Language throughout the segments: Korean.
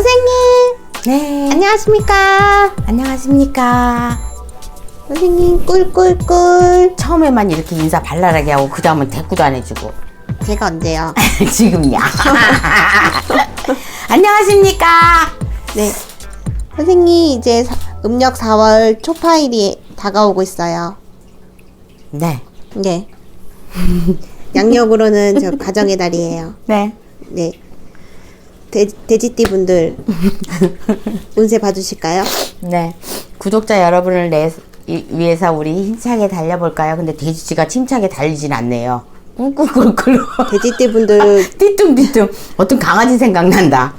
선생님, 네. 안녕하십니까? 안녕하십니까. 선생님, 꿀꿀꿀. 처음에만 이렇게 인사 발랄하게 하고 그 다음은 대꾸도 안 해주고 제가 언제요? 지금이야. 안녕하십니까. 네. 선생님, 이제 사- 음력 4월 초파일이 다가오고 있어요. 네. 네. 양력으로는 저 가정의 달이에요. 네. 네. 돼, 돼지띠 분들 운세 봐주실까요? 네. 구독자 여러분을 내, 이- 위해서 우리 힘차게 달려볼까요? 근데 돼지치가 침차게 달리진 않네요. 꿀꿀꿀꿀. 돼지띠 분들 띠뚱띠뚱. 어떤 강아지 생각난다.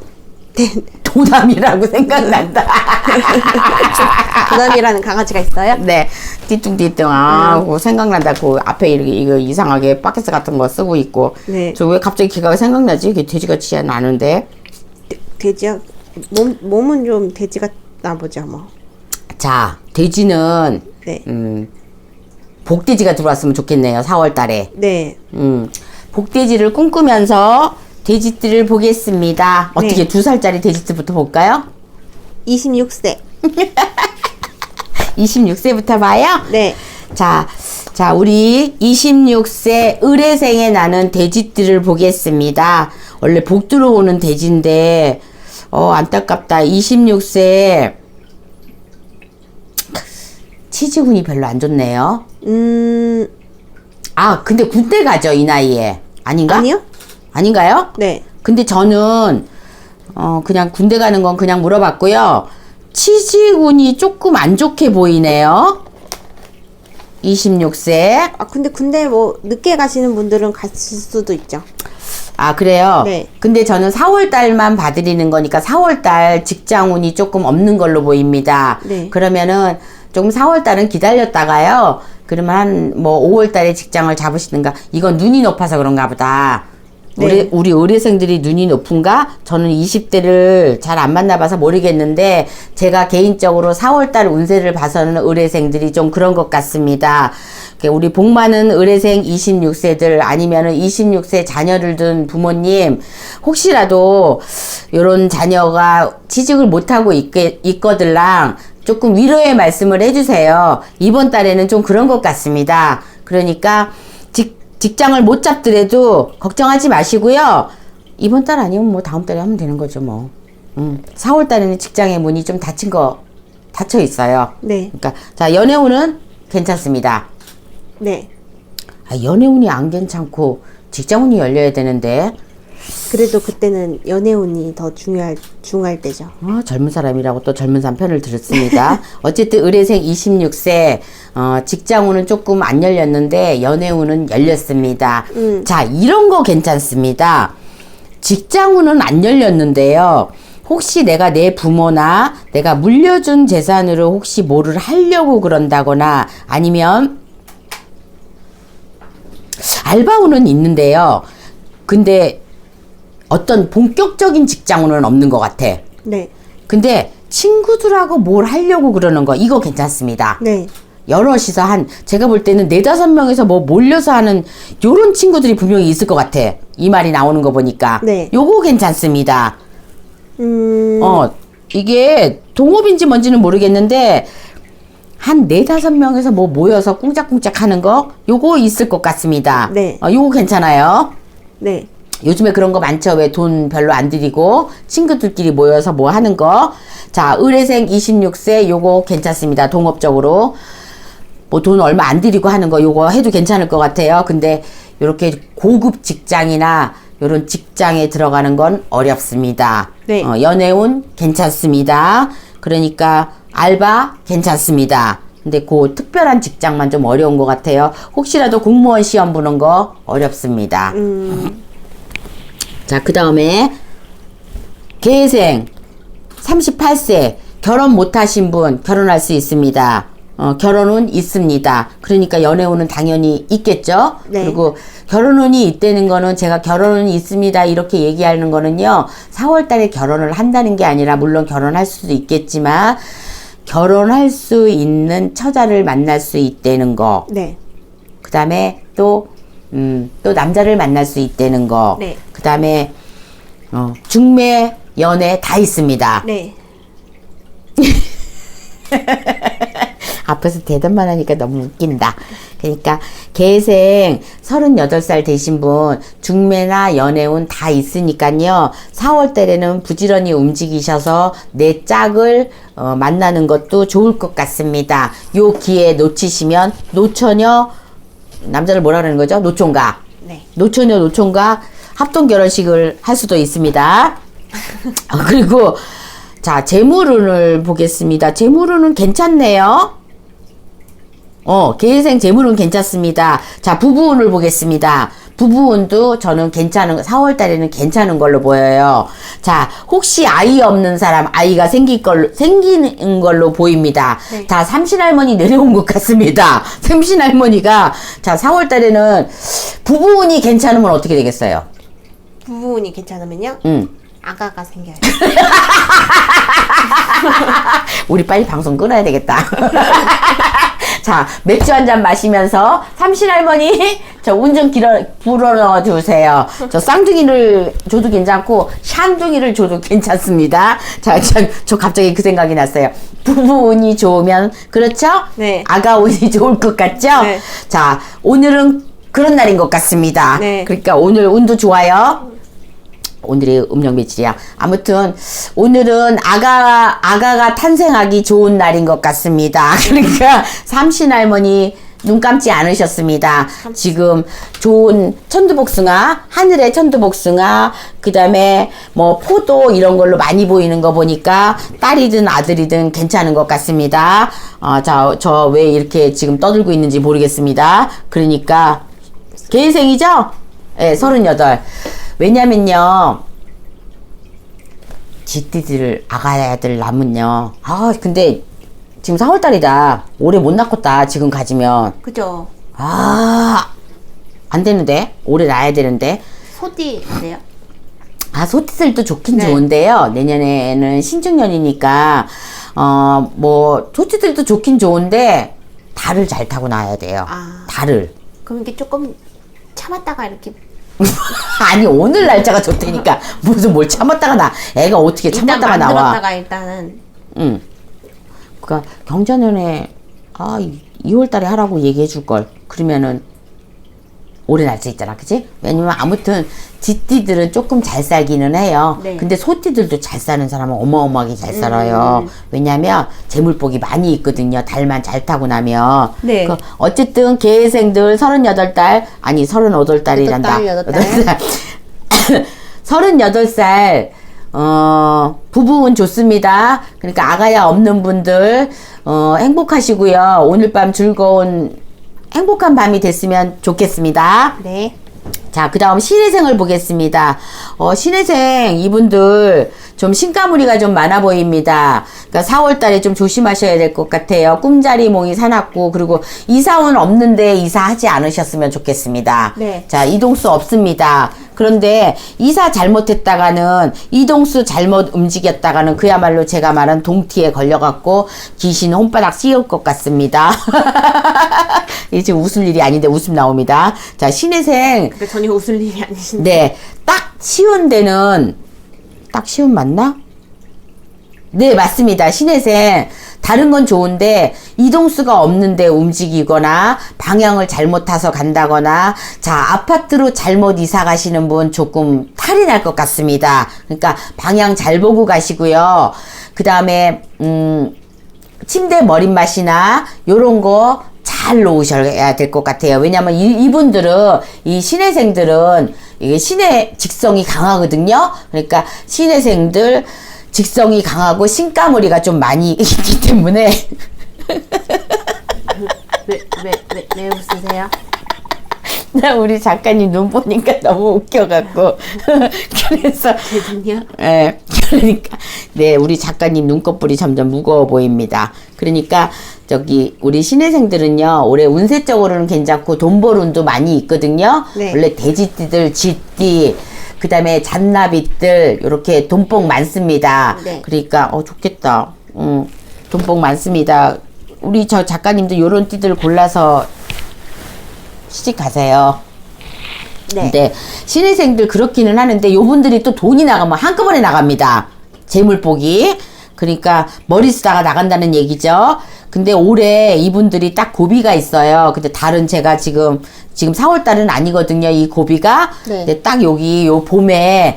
도담이라고 생각난다. 부담이라는 강아지가 있어요? 네, 띠뚱띠뚱 아, 그 생각난다. 그 앞에 이렇게 이거 이상하게 바켓스 같은 거 쓰고 있고. 네. 저 왜 갑자기 걔가 생각나지? 이게 돼지같이 나는데. 돼지야 몸 몸은 좀 돼지 같나 보죠 뭐. 자, 돼지는 네. 음, 복돼지가 들어왔으면 좋겠네요. 4월 달에. 네. 음, 복돼지를 꿈꾸면서 돼지띠를 보겠습니다. 어떻게 네. 두 살짜리 돼지띠부터 볼까요? 26세. 26세부터 봐요. 네. 자, 자, 우리 26세 의뢰생에 나는 돼지띠를 보겠습니다. 원래 복 들어오는 돼지인데, 어, 안타깝다. 26세 치즈군이 별로 안 좋네요. 음 아, 근데 군대 가죠, 이 나이에. 아닌가? 아니요? 아닌가요? 네. 근데 저는 어 그냥 군대 가는 건 그냥 물어봤고요. 치지군이 조금 안 좋게 보이네요. 26세. 아 근데 군대 뭐 늦게 가시는 분들은 갔을 수도 있죠. 아, 그래요? 네. 근데 저는 4월 달만 봐드리는 거니까 4월 달 직장운이 조금 없는 걸로 보입니다. 네. 그러면은 조금 4월 달은 기다렸다가요. 그러면 한 뭐 5월 달에 직장을 잡으시든가. 이건 눈이 높아서 그런가 보다. 네. 우리, 우리 의뢰생들이 눈이 높은가? 저는 20대를 잘 안 만나봐서 모르겠는데, 제가 개인적으로 4월달 운세를 봐서는 의뢰생들이 좀 그런 것 같습니다. 우리 복 많은 의뢰생 26세들 아니면은 26세 자녀를 둔 부모님, 혹시라도 요런 자녀가 취직을 못하고 있게, 있거들랑 조금 위로의 말씀을 해주세요. 이번 달에는 좀 그런 것 같습니다. 그러니까, 직, 직장을 못 잡더라도 걱정하지 마시고요. 이번 달 아니면 뭐 다음 달에 하면 되는 거죠, 뭐. 음, 4월 달에는 직장의 문이 좀 닫힌 거, 닫혀 있어요. 네. 그러니까, 자, 연애운은 괜찮습니다. 네. 아, 연애운이 안 괜찮고 직장운이 열려야 되는데, 그래도 그때는 연애운이 더 중요할 중요할 때죠. 어, 젊은 사람이라고 또 젊은 사람 편을 들었습니다. 어쨌든 의뢰생 26세, 어, 직장운은 조금 안 열렸는데 연애운은 열렸습니다. 음. 자, 이런 거 괜찮습니다. 직장운은 안 열렸는데요. 혹시 내가 내 부모나 내가 물려준 재산으로 혹시 뭐를 하려고 그런다거나 아니면 알바운은 있는데요. 근데 어떤 본격적인 직장운은 없는 것 같아. 네. 근데 친구들하고 뭘 하려고 그러는 거 이거 괜찮습니다. 네. 여럿이서 한 제가 볼 때는 네다섯 명에서 뭐 몰려서 하는 요런 친구들이 분명히 있을 것 같아. 이 말이 나오는 거 보니까. 네. 요거 괜찮습니다. 음 어, 이게 동업인지 뭔지는 모르겠는데 한 네다섯 명에서 뭐 모여서 꿍짝꿍짝 하는 거 요거 있을 것 같습니다. 네. 어, 요거 괜찮아요. 네. 요즘에 그런 거 많죠. 왜 돈 별로 안 들이고 친구들끼리 모여서 뭐 하는 거. 자, 의뢰생 26세 요거 괜찮습니다. 동업적으로. 뭐 돈 얼마 안 들이고 하는 거 요거 해도 괜찮을 것 같아요. 근데 요렇게 고급 직장이나 요런 직장에 들어가는 건 어렵습니다. 네. 어, 연애운 괜찮습니다. 그러니까 알바 괜찮습니다. 근데 그 특별한 직장만 좀 어려운 것 같아요. 혹시라도 공무원 시험 보는 거 어렵습니다. 음 자, 그 다음에, 계생, 38세, 결혼 못하신 분, 결혼할 수 있습니다. 어, 결혼은 있습니다. 그러니까 연애운은 당연히 있겠죠? 네. 그리고 결혼운이 있다는 거는 제가 결혼운이 있습니다. 이렇게 얘기하는 거는요, 4월 달에 결혼을 한다는 게 아니라, 물론 결혼할 수도 있겠지만, 결혼할 수 있는 처자를 만날 수 있다는 거. 네. 그 다음에 또, 음, 또 남자를 만날 수 있다는 거. 네. 그 다음에, 어, 중매 연애 다 있습니다. 네. 앞에서 대답만 하니까 너무 웃긴다. 그러니까 개생 38살 되신 분 중매나 연애운 다 있으니까요. 4월 달에는 부지런히 움직이셔서 내 짝을 어, 만나는 것도 좋을 것 같습니다. 요 기회 놓치시면 노처녀 남자를 뭐라 그러는 거죠? 노총각. 네. 노처녀 노총각 합동 결혼식을 할 수도 있습니다. 아, 그리고 자 재물운을 보겠습니다. 재물운은 괜찮네요. 어 계생 재물운 괜찮습니다. 자 부부운을 보겠습니다. 부부운도 저는 괜찮은 4월 달에는 괜찮은 걸로 보여요. 자 혹시 아이 없는 사람 아이가 생길 걸로 생기는 걸로 보입니다. 네. 자 삼신할머니 내려온 것 같습니다. 삼신할머니가 자 4월 달에는 부부운이 괜찮으면 어떻게 되겠어요? 부부운이 괜찮으면요. 음. 아가가 생겨요. 우리 빨리 방송 끊어야 되겠다. 자, 맥주 한 잔 마시면서 삼신 할머니 저 운전 길어 불어넣어 주세요. 저 쌍둥이를 줘도 괜찮고 샨둥이를 줘도 괜찮습니다. 자, 저, 저 갑자기 그 생각이 났어요. 부부 운이 좋으면 그렇죠? 네. 아가 운이 좋을 것 같죠? 네. 자, 오늘은 그런 날인 것 같습니다. 네. 그러니까 오늘 운도 좋아요. 오늘의 음력 며칠이야. 아무튼 오늘은 아가 아가가 탄생하기 좋은 날인 것 같습니다. 그러니까 삼신 할머니 눈 감지 않으셨습니다. 지금 좋은 천두복숭아, 하늘의 천두복숭아, 그 다음에 뭐 포도 이런 걸로 많이 보이는 거 보니까 딸이든 아들이든 괜찮은 것 같습니다. 어, 자, 저 왜 이렇게 지금 떠들고 있는지 모르겠습니다. 그러니까 개생이죠? 예, 38. 왜냐면요. 지띠들 아가야들 낳으면요. 아, 근데 지금 4월달이다. 올해 못 낳겠다. 지금 가지면. 그죠? 아, 안 되는데? 올해 낳아야 되는데. 소띠 어때요? 아, 소띠들도 좋긴 네. 좋은데요. 내년에는 신축년이니까, 어, 뭐, 소띠들도 좋긴 좋은데, 달을 잘 타고 나야 돼요. 아. 달을. 그럼 이게 조금 참았다가 이렇게 아니 오늘 날짜가 좋다니까. 무슨 뭘 참았다가 나. 애가 어떻게 일단 참았다가 나와. 만들었다가 일단은. 응. 그니까 경자년에 아 2월달에 하라고 얘기해 줄 걸. 그러면은 올해 날짜 있잖아 그치 왜냐면 아무튼 쥐띠들은 조금 잘 살기는 해요 네. 근데 소띠들도 잘 사는 사람은 어마어마하게 잘 살아요 왜냐면 재물복이 많이 있거든요 달만 잘 타고 나면 네. 그 어쨌든 개생들 38달 아니 38달이란다 여덟 달, 여덟 달. 38살 어 부부운 좋습니다. 그러니까 아가야 없는 분들 어 행복하시고요. 오늘 밤 즐거운 행복한 밤이 됐으면 좋겠습니다. 네. 자, 그 다음 신혜생을 보겠습니다. 어, 신혜생 이분들 좀 신가무리가 좀 많아 보입니다. 그러니까 4월 달에 좀 조심하셔야 될 것 같아요. 꿈자리 몽이 사납고, 그리고 이사원 없는데 이사하지 않으셨으면 좋겠습니다. 네. 자, 이동수 없습니다. 그런데 이사 잘못했다가는 이동수 잘못 움직였다가는 그야말로 제가 말한 동티에 걸려갖고 귀신 혼바닥 씌울 것 같습니다. 이게 지금 웃을 일이 아닌데 웃음 나옵니다. 자, 신혜생 근데 전혀 웃을 일이 아니신데. 네, 딱 쉬운 데는 딱 쉬운 맞나? 네, 맞습니다. 신혜생. 다른 건 좋은데 이동수가 없는데 움직이거나 방향을 잘못 타서 간다거나 자 아파트로 잘못 이사 가시는 분 조금 탈이 날 것 같습니다. 그러니까 방향 잘 보고 가시고요. 그 다음에 음 침대 머릿맛이나 요런 거잘 놓으셔야 될 것 같아요. 왜냐면 이, 이분들은, 이 신혜생들은, 이게 신의 직성이 강하거든요. 그러니까 신혜생들 직성이 강하고 신가무리가 좀 많이 있기 때문에, 왜, 왜, 왜, 왜 웃으세요? 나 우리 작가님 눈 보니까 너무 웃겨갖고. 그래서, 제든요? 예, 그러니까 네 우리 작가님 눈꺼풀이 점점 무거워 보입니다. 그러니까 저기 우리 신혜생들은요 올해 운세적으로는 괜찮고 돈 벌 운도 많이 있거든요. 네. 원래 돼지띠들, 쥐띠, 그 다음에 잔나비들 이렇게 돈복 많습니다. 네. 그러니까 어 좋겠다. 음, 돈복 많습니다. 우리 저 작가님도 요런 띠들 골라서 시집 가세요. 네. 근데 신혜생들 그렇기는 하는데 요분들이 또 돈이 나가면 한꺼번에 나갑니다. 재물복이. 그러니까 머리 쓰다가 나간다는 얘기죠. 근데 올해 이분들이 딱 고비가 있어요. 근데 다른 제가 지금 지금 4월 달은 아니거든요. 이 고비가. 네. 딱 여기 요 봄에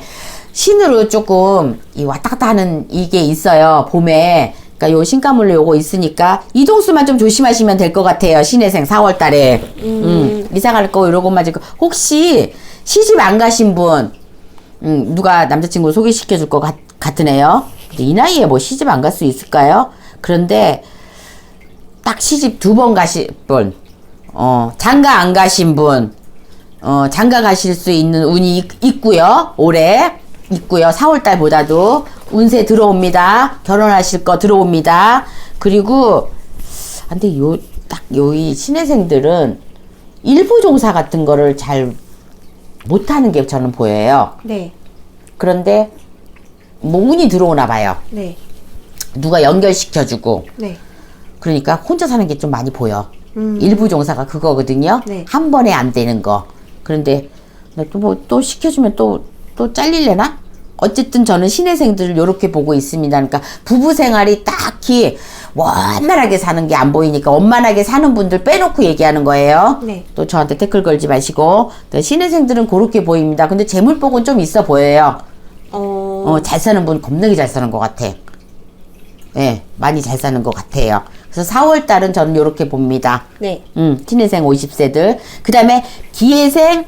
신으로 조금 이 왔다 갔다 하는 이게 있어요. 봄에. 그러니까 요 신가물로 요거 있으니까 이동수만 좀 조심하시면 될 것 같아요. 신혜생 4월 달에. 음. 이사 갈 거 이러고만 지금 혹시 시집 안 가신 분 음, 누가 남자친구 소개시켜 줄 것 같은 애요. 근데 이 나이에 뭐 시집 안 갈 수 있을까요? 그런데 딱 시집 두 번 가신 분, 어, 장가 안 가신 분, 어, 장가 가실 수 있는 운이 있- 있고요. 올해 있고요. 4월 달보다도 운세 들어옵니다. 결혼하실 거 들어옵니다. 그리고 아, 근데 요 딱 요 이 신혜생들은 일부 종사 같은 거를 잘 못하는 게 저는 보여요. 네. 그런데 뭐 운이 들어오나 봐요. 네. 누가 연결시켜주고 네. 그러니까 혼자 사는 게 좀 많이 보여. 음. 일부 종사가 그거거든요. 네. 한 번에 안 되는 거. 그런데 또뭐 또 시켜주면 또 또 잘릴래나? 어쨌든 저는 신혜생들을 이렇게 보고 있습니다. 그러니까 부부 생활이 딱히 원만하게 사는 게 안 보이니까 원만하게 사는 분들 빼놓고 얘기하는 거예요. 네. 또 저한테 댓글 걸지 마시고 또 신혜생들은 그렇게 보입니다. 근데 재물복은 좀 있어 보여요. 어. 어, 잘 사는 분 겁나게 잘 사는 것 같아. 예, 많이 잘 사는 것 같아요. 그래서 4월 달은 저는 이렇게 봅니다. 네. 음, 신혜생 50세들. 그 다음에 기혜생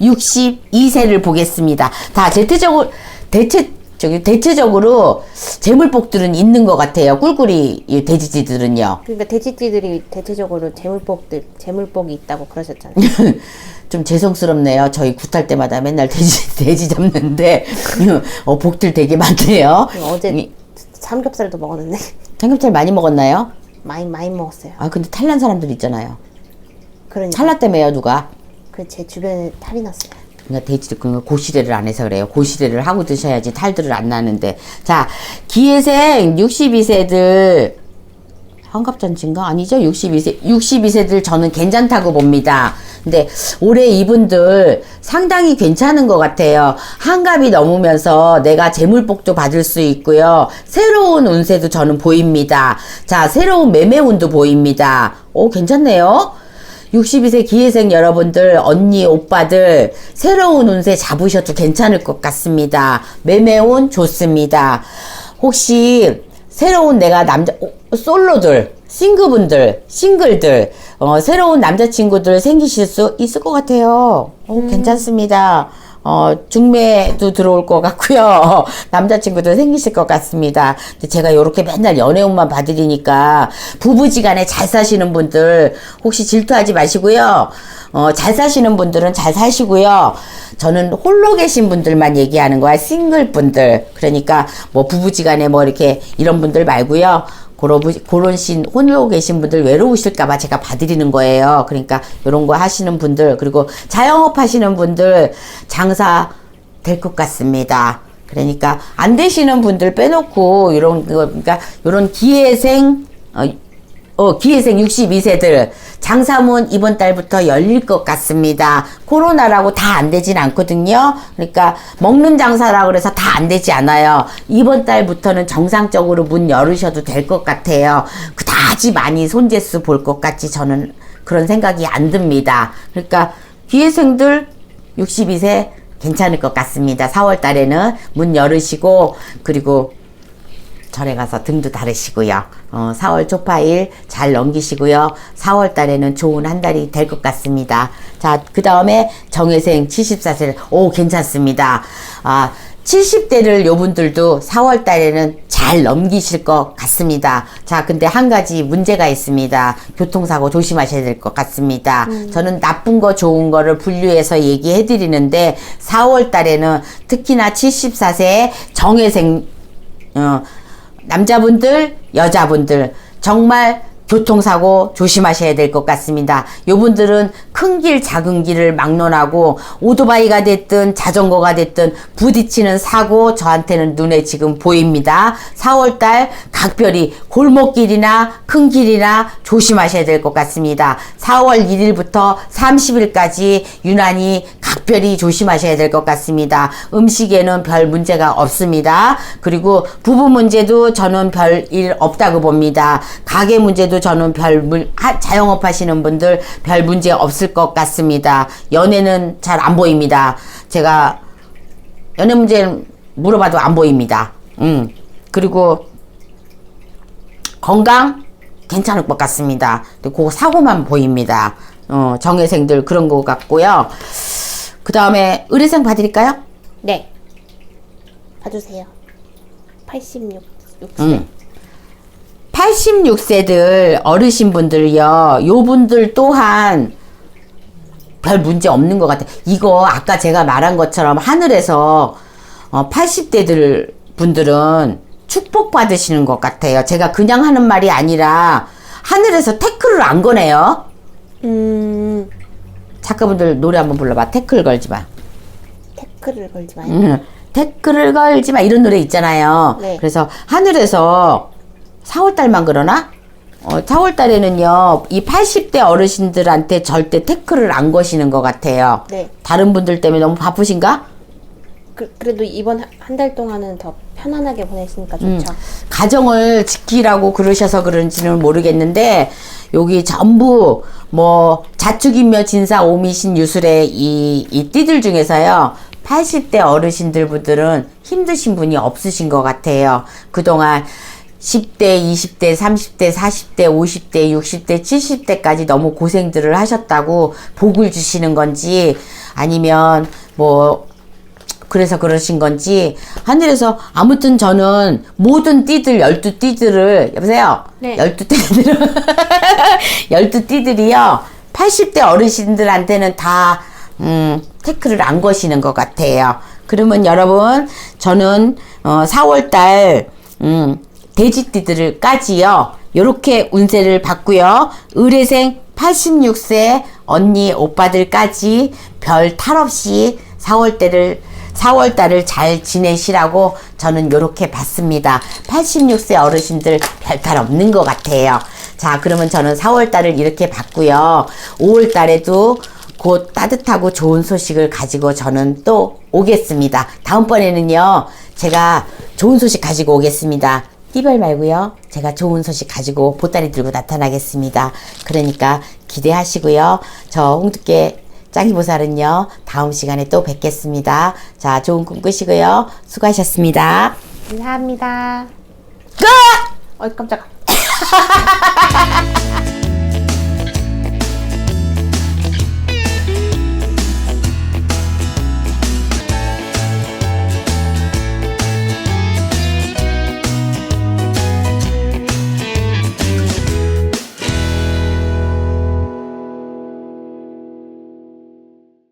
62세를 보겠습니다. 다 대체적으로, 대체, 저기, 대체적으로 재물복들은 있는 것 같아요. 꿀꿀이 이 돼지지들은요. 그러니까 돼지띠들이 대체적으로 재물복들 재물복이 있다고 그러셨잖아요. 좀 죄송스럽네요. 저희 굿할 때마다 맨날 돼지, 돼지 잡는데, 어, 복들 되게 많네요. 어제 이- 삼겹살도 먹었는데 삼겹살 많이 먹었나요? 많이 많이 먹었어요. 아, 근데 탈난 사람들 있잖아요. 그러니까 탈났다며요, 누가? 그 제 주변에 탈이 났어요. 그러니까 돼지 그 고시래를 안 해서 그래요. 고시래를 하고 드셔야지 탈들을 안 나는데. 자, 기회생 62세들 환갑잔치인가? 아니죠? 62세 62세들 저는 괜찮다고 봅니다. 근데 올해 이분들 상당히 괜찮은 것 같아요. 한갑이 넘으면서 내가 재물복도 받을 수 있고요. 새로운 운세도 저는 보입니다. 자, 새로운 매매운도 보입니다. 오, 괜찮네요. 62세 기회생 여러분들, 언니, 오빠들, 새로운 운세 잡으셔도 괜찮을 것 같습니다. 매매운 좋습니다. 혹시 새로운 내가 남자, 어, 솔로들, 싱글분들, 싱글들, 어, 새로운 남자친구들 생기실 수 있을 것 같아요. 어, 괜찮습니다. 어, 중매도 들어올 것 같고요. 남자친구도 생기실 것 같습니다. 근데 제가 요렇게 맨날 연애운만 봐드리니까 부부지간에 잘 사시는 분들 혹시 질투하지 마시고요. 어, 잘 사시는 분들은 잘 사시고요. 저는 홀로 계신 분들만 얘기하는 거야. 싱글 분들. 그러니까 뭐 부부지간에 뭐 이렇게 이런 분들 말고요. 그런, 신, 홀로 계신 분들 외로우실까봐 제가 봐드리는 거예요. 그러니까 이런 거 하시는 분들, 그리고 자영업 하시는 분들 장사 될 것 같습니다. 그러니까 안 되시는 분들 빼놓고 이런 거, 그러니까 이런 기회생, 어, 어, 기회생 62세들 장사문 이번 달부터 열릴 것 같습니다. 코로나라고 다 안 되진 않거든요. 그러니까 먹는 장사라 그래서 다 안 되지 않아요. 이번 달부터는 정상적으로 문 열으셔도 될 것 같아요. 그다지 많이 손재수 볼 것 같지 저는 그런 생각이 안 듭니다. 그러니까 기회생들 62세 괜찮을 것 같습니다. 4월 달에는 문 열으시고 그리고 절에 가서 등도 다르시고요. 어, 4월 초파일 잘 넘기시고요. 4월 달에는 좋은 한 달이 될 것 같습니다. 자, 그 다음에 정혜생 74세. 오, 괜찮습니다. 아, 70대를 요분들도 4월 달에는 잘 넘기실 것 같습니다. 자, 근데 한 가지 문제가 있습니다. 교통사고 조심하셔야 될 것 같습니다. 저는 나쁜 거 좋은 거를 분류해서 얘기해 드리는데 4월 달에는 특히나 74세 정혜생 어, 남자분들, 여자분들. 정말 교통사고 조심하셔야 될 것 같습니다. 요분들은 큰 길, 작은 길을 막론하고 오토바이가 됐든 자전거가 됐든 부딪히는 사고 저한테는 눈에 지금 보입니다. 4월달 각별히 골목길이나 큰 길이나 조심하셔야 될 것 같습니다. 4월 1일부터 30일까지 유난히 각별히 조심하셔야 될 것 같습니다. 음식에는 별 문제가 없습니다. 그리고 부부 문제도 저는 별 일 없다고 봅니다. 가게 문제도 저는 별 문, 하- 자영업 하시는 분들 별 문제 없을 것 같습니다. 연애는 잘 안 보입니다. 제가 연애 문제는 물어봐도 안 보입니다. 음. 그리고 건강 괜찮을 것 같습니다. 그 사고만 보입니다. 어, 정회생들 그런 것 같고요. 그 다음에 의뢰생 봐드릴까요? 네. 봐주세요. 86, 6세. 음. 86세들 어르신분들요. 요 분들 또한 별 문제 없는 것 같아요. 이거 아까 제가 말한 것처럼 하늘에서 어, 80대들 분들은 축복 받으시는 것 같아요. 제가 그냥 하는 말이 아니라 하늘에서 태클을 안 거네요. 음, 작가분들 노래 한번 불러봐. 태클 걸지 마. 태클을 걸지 마요. 음, 태클을 걸지 마. 이런 노래 있잖아요. 네. 그래서 하늘에서 4월달만 그러나? 어, 4월달에는요, 이 80대 어르신들한테 절대 태클을 안 거시는 것 같아요. 네. 다른 분들 때문에 너무 바쁘신가? 그, 그래도 이번 한 달 동안은 더 편안하게 보내시니까 좋죠. 가정을 지키라고 그러셔서 그런지는 모르겠는데 여기 전부 뭐 자축인묘 진사 오미신 유술의 이, 이 띠들 중에서요 80대 어르신들 분들은 힘드신 분이 없으신 것 같아요 그동안 10대, 20대, 30대, 40대, 50대, 60대, 70대까지 너무 고생들을 하셨다고 복을 주시는 건지 아니면 뭐 그래서 그러신 건지 하늘에서 아무튼 저는 모든 띠들 열두 띠들을 여보세요? 네. 열두 띠들은 열두 띠들이요. 80대 어르신들한테는 다 음, 태클을 안 거시는 것 같아요. 그러면 여러분 저는 어, 4월 달 음, 돼지띠들까지요 요렇게 운세를 받고요 의뢰생 86세 언니 오빠들까지 별 탈 없이 4월달을 4월달을 잘 지내시라고 저는 요렇게 봤습니다. 86세 어르신들 별 탈 없는 것 같아요. 자, 그러면 저는 4월달을 이렇게 봤고요. 5월달에도 곧 따뜻하고 좋은 소식을 가지고 저는 또 오겠습니다. 다음번에는요, 제가 좋은 소식 가지고 오겠습니다. 띠별 말고요. 제가 좋은 소식 가지고 보따리 들고 나타나겠습니다. 그러니까 기대하시고요. 저 홍두깨 짱이 보살은요. 다음 시간에 또 뵙겠습니다. 자, 좋은 꿈 꾸시고요. 수고하셨습니다. 감사합니다. 끝! 어이, 깜짝아.